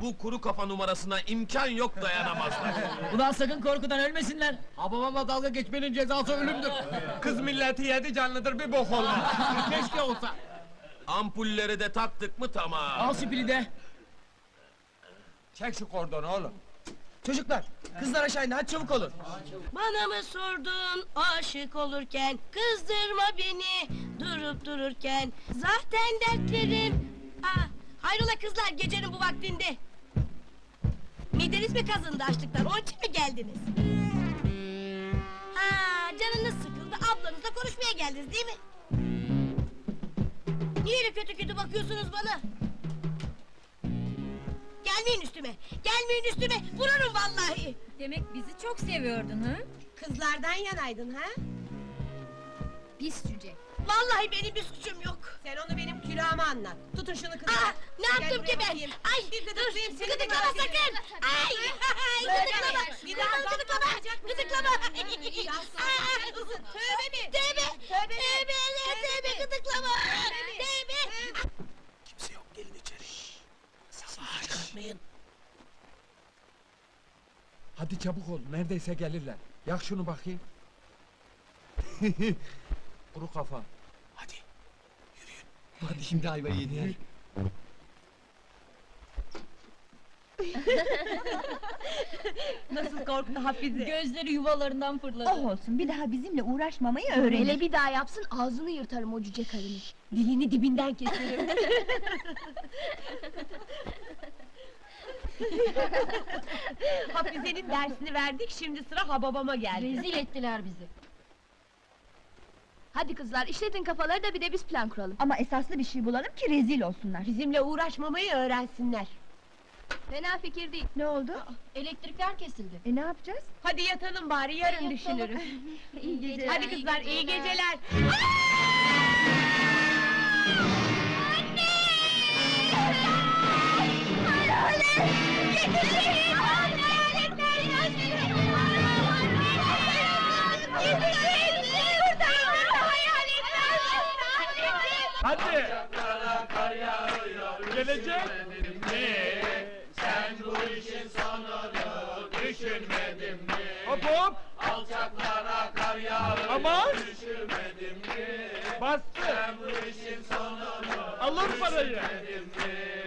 Bu kuru kafa numarasına imkan yok dayanamazlar. Ulan sakın korkudan ölmesinler. Babamla dalga geçmenin cezası ölümdür. Kız milleti yedi canlıdır bir bok olmaz. Keşke olsa. Ampulleri de taktık mı tamam. Al şipili de. Çek şu kordonu oğlum. Çocuklar, kızlar aşağı inin hadi çabuk olun. Bana mı sordun aşık olurken Kızdırma beni durup dururken Zaten dertlerim Aa, Hayrola kızlar gecenin bu vaktinde Mideniz mi kazındı açlıktan onun için mi geldiniz? Ha, canınız sıkıldı ablanızla konuşmaya geldiniz değil mi? Niye öyle kötü kötü bakıyorsunuz bana? Gelmeyin üstüme, gelmeyin üstüme, vururum vallahi! Demek bizi çok seviyordun ha? Kızlardan yanaydın ha? Pis cüce. Vallahi benim bir suçum yok. Sen onu benim külahıma anlat. Tutun şunu kızım. Aa, ne Gel yaptım ki ben? bakayım. Ay, Bir dur, gıdıklayayım seni gıdıklama sakın! Ay, gıdıklama! bir- bir daha Gıdıklama, gıdıklama! Kızım. Tövbe mi? Tövbe, Tövbe tövbe, tövbe, gıdıklama! Tövbe! Kimse yok gelin içeri. Hadi çabuk ol. Neredeyse gelirler. Yak şunu bakayım. Kuru kafa. Hadi yürüyün. Hadi şimdi ayvayı yediler. Nasıl korktu Hafize? Gözleri yuvalarından fırladı. Oh olsun bir daha bizimle uğraşmamayı öğrenir. Hele bir daha yapsın ağzını yırtarım o cüce karını. Dilini dibinden keserim. Hafize'nin dersini verdik şimdi sıra Hababama geldi. Rezil ettiler bizi. Hadi kızlar işletin kafaları da bir de biz plan kuralım. Ama esaslı bir şey bulalım ki rezil olsunlar. Bizimle uğraşmamayı öğrensinler. Fena fikir değil. Ne oldu? Elektrikler kesildi. E ne yapacağız? Hadi yatalım bari yarın düşünürüz. İyi geceler. Hadi kızlar iyi geceler. Hadi. Gelecek. Sen bu işin sonunu düşünmedin mi? Hop hop. Alçaklara kar yağıyor Aman. düşürmedin mi? Bastı. Bu işin sonunu Alın parayı. düşünmedin mi?